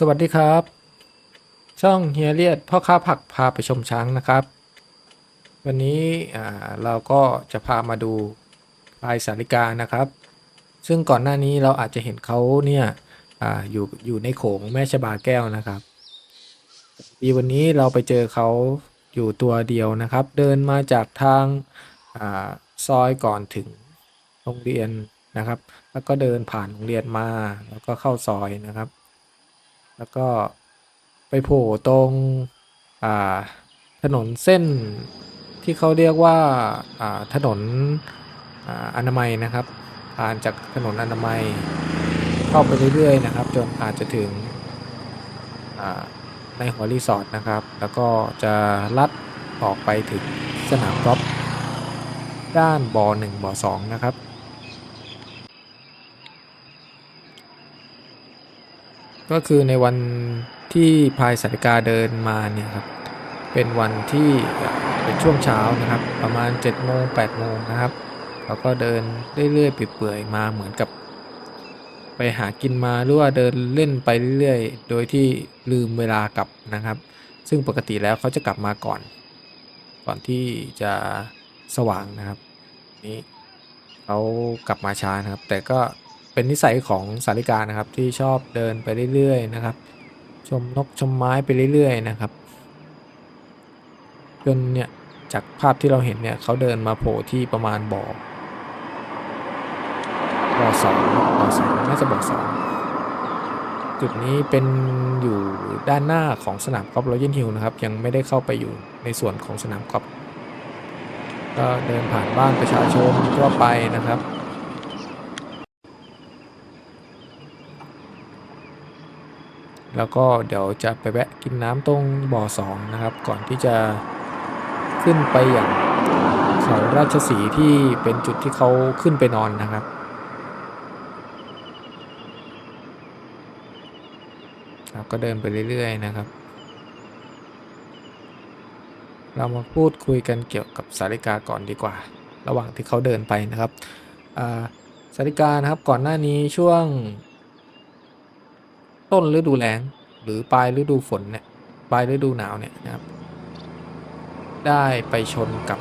สวัสดีครับ ช่องเฮียเลียดพ่อค้าผักพาไปชมช้างนะครับ วันนี้เราก็จะพามาดูพลายสาริกานะครับ ซึ่งก่อนหน้านี้เราอาจจะเห็นเขาเนี่ยออยู่อยู่ในโขงแม่ชบาแก้วนะครับดีวันนี้เราไปเจอเขาอยู่ตัวเดียวนะครับ เดินมาจากทางอซอยก่อนถึงโรงเรียนนะครับ แล้วก็เดินผ่านโรงเรียนมาแล้วก็เข้าซอยนะครับ แล้วก็ไปโผล่ตรงถนนเส้นที่เขาเรียกว่าถนนอนามัยนะครับ ผ่านจากถนนอนามัยเข้าไปเรื่อยๆนะครับ จนอาจจะถึงในหัวรีสอร์ทนะครับ แล้วก็จะลัดออกไปถึงสนามกอล์ฟด้านบหนึ่งบสองนะครับ ก็คือในวันที่พายสาริกาเดินมาเนี่ยครับเป็นวันที่เป็นช่วงเช้านะครับ ประมาณ7โมง8โมงนะครับแล้วก็เดินเรื่อยๆเปื่อยๆมาเหมือนกับ ไปหากินมาหรือว่าเดินเล่นไปเรื่อยๆ โดยที่ลืมเวลากลับนะครับ ซึ่งปกติแล้วเขาจะกลับมาก่อน ก่อนที่จะสว่างนะครับ นี่เขากลับมาช้านะครับ แต่ก็ เป็นนิสัยของสาริกานะครับ ที่ชอบเดินไปเรื่อยๆนะครับ ชมนกชมไม้ไปเรื่อยๆนะครับจนเนี่ยจากภาพที่เราเห็นเนี่ยเขาเดินมาโผล่ที่ประมาณบ่อบ่อสองบ่อสองน่าจะบ่อสองจุดนี้เป็นอยู่ด้านหน้าของสนามกอล์ฟรอยัลฮิลนะครับ ยังไม่ได้เข้าไปอยู่ในส่วนของสนามกอล์ฟก็เดินผ่านบ้านประชาชนทั่วไปนะครับ แล้วก็เดี๋ยวจะไปแวะกินน้ำตรงบ่อสองนะครับ ก่อนที่จะขึ้นไปอย่างเขาราชสีที่เป็นจุดที่เขาขึ้นไปนอนนะครับครับก็เดินไปเรื่อยๆนะครับ เรามาพูดคุยกันเกี่ยวกับสาริกาก่อนดีกว่า ระหว่างที่เขาเดินไปนะครับสาริกานะครับก่อนหน้านี้ช่วง ต้นฤดูแล้งหรือปลายฤดูฝนเนี่ยปลายฤดูหนาวเนี่ยนะครับ ได้ไปชนกับ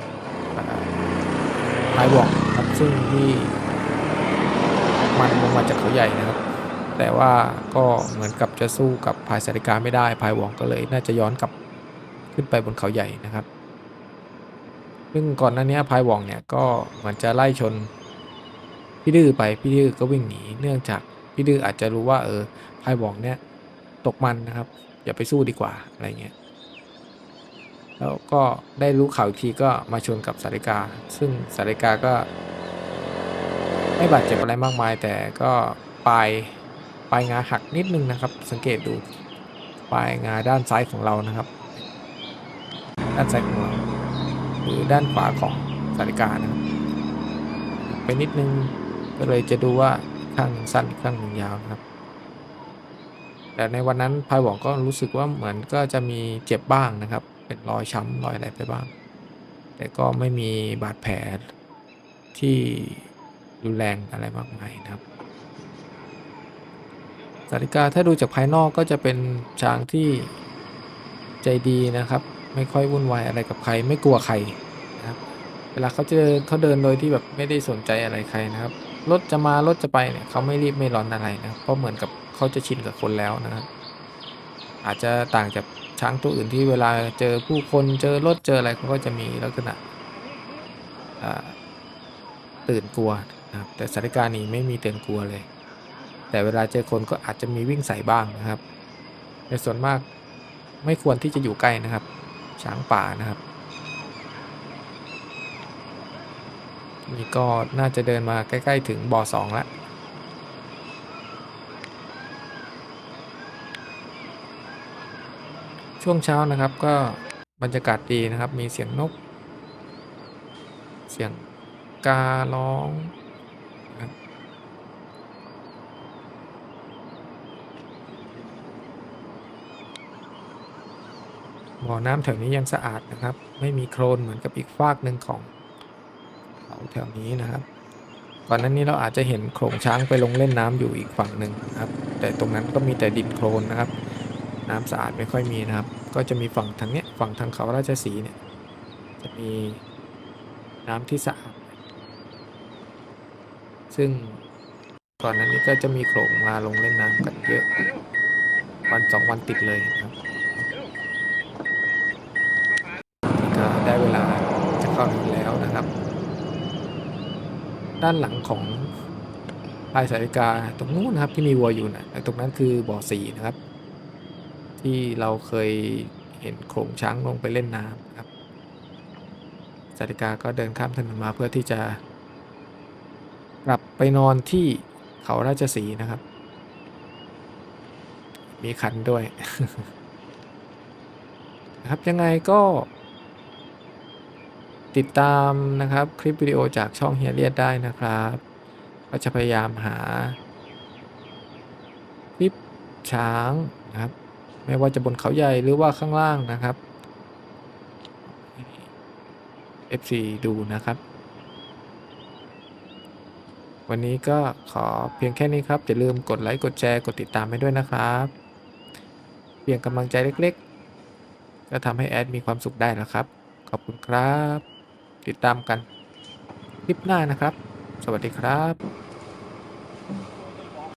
พายวอกครับซึ่งที่มันลงมาจากเขาใหญ่นะครับ แต่ว่าก็เหมือนกับจะสู้กับพายสาริกาไม่ได้พายวอกก็เลย น่าจะย้อนกลับขึ้นไปบนเขาใหญ่นะครับ ซึ่งก่อนหน้านี้พายวองเนี่ยก็เหมือนจะไล่ชนพี่ดื้อไปพี่ดื้อก็วิ่งหนีเนื่องจาก พี่ดื้ออาจจะรู้ว่าเออไพายวองเนี่ยตกมันนะครับ อย่าไปสู้ดีกว่าอะไรเงี้ยแล้วก็ได้รู้ข่าวอีกทีก็มาชนกับสาริกา ซึ่งสาริกาก็ไม่บาดเจ็บอะไรมากมาย แต่ก็ปลายปลายงาหักนิดนึงนะครับ สังเกตดูปลายงาด้านซ้ายของเรานะครับ ด้านซ้ายของเราหรือด้านขวาของสาริกานะครับไปนิดนึงก็เลยจะดูว่า ข้างหนึ่งสั้นข้างหนึ่งยาวนะครับ แต่ในวันนั้นพายหวองก็รู้สึกว่าเหมือนก็จะมีเจ็บบ้างนะครับ เป็นรอยช้ำรอยอะไรไปบ้าง แต่ก็ไม่มีบาดแผลที่รุนแรงอะไรมากมายนะครับสาริกาถ้าดูจากภายนอกก็จะเป็นช้างที่ใจดีนะครับ ไม่ค่อยวุ่นวายอะไรกับใคร ไม่กลัวใครนะครับ เวลาเขาเจอเขาเดินโดยที่แบบไม่ได้สนใจอะไรใครนะครับ รถจะมารถจะไปเนี่ยเขาไม่รีบไม่ร้อนอะไรนะเพราะเหมือนกับเขาจะชินกับคนแล้วนะครับอาจจะต่างจากช้างตัวอื่นที่เวลาเจอผู้คนเจอรถเจออะไรเขาก็จะมีลักษณะตื่นกลัวนะครับแต่สถาริการณ์นี่ไม่มีตื่นกลัวเลย แต่เวลาเจอคนก็อาจจะมีวิ่งใส่บ้างนะครับในส่วนมากไม่ควรที่จะอยู่ใกล้นะครับ ช้างป่านะครับ นี่ก็น่าจะเดินมาใกล้ๆถึงบ่อสองแล้วช่วงเช้านะครับก็บรรยากาศดีนะครับ มีเสียงนก เสียงการ้องบบ่อน้ำแถวนี้ยังสะอาดนะครับ ไม่มีโคลนเหมือนกับอีกฟากหนึ่งของ เขาแถวนี้นะครับ ก่อนหน้านี้เราอาจจะเห็นโขลงช้างไปลงเล่นน้ำอยู่อีกฝั่งหนึ่งนะครับ แต่ตรงนั้นก็มีแต่ดินโคลนนะครับ น้ำสะอาดไม่ค่อยมีนะครับ ก็จะมีฝั่งทางเนี้ยฝั่งทางเขาราชสีเนี่ยจะมีน้ำที่สะอาด ซึ่งก่อนหนั้นนี้ก็จะมีโขลงมาลงเล่นน้ำกันเยอะ วันสองวันติดเลยนะครับนี่ก็ได้เวลาจะเข้านอนแล้วนะครับ ด้านหลังของลายสาริกาตรงนู้นนะครับที่มีวัวอยู่นะตรงนั้นคือบ่อสีนะครับ ที่เราเคยเห็นโขงช้างลงไปเล่นน้ำนะครับสาริกาก็เดินข้ามถนนมาเพื่อที่จะ กลับไปนอนที่เขาราชสีนะครับ มีขันด้วยนะครับยังไงก็ ติดตามนะครับคลิปวิดีโอจากช่องเฮียเลียดได้นะครับ ก็จะพยายามหา คลิปช้างนะครับ ไม่ว่าจะบนเขาใหญ่หรือว่าข้างล่างนะครับ FC ดูนะครับ วันนี้ก็ขอเพียงแค่นี้ครับ อย่าลืมกดไลค์ กดแชร์ กดติดตามให้ด้วยนะครับ เพียงกำลังใจเล็กๆ ก็ทำให้แอดมีความสุขได้แล้วครับ ขอบคุณครับ ติดตามกันคลิปหน้านะครับ สวัสดีครับ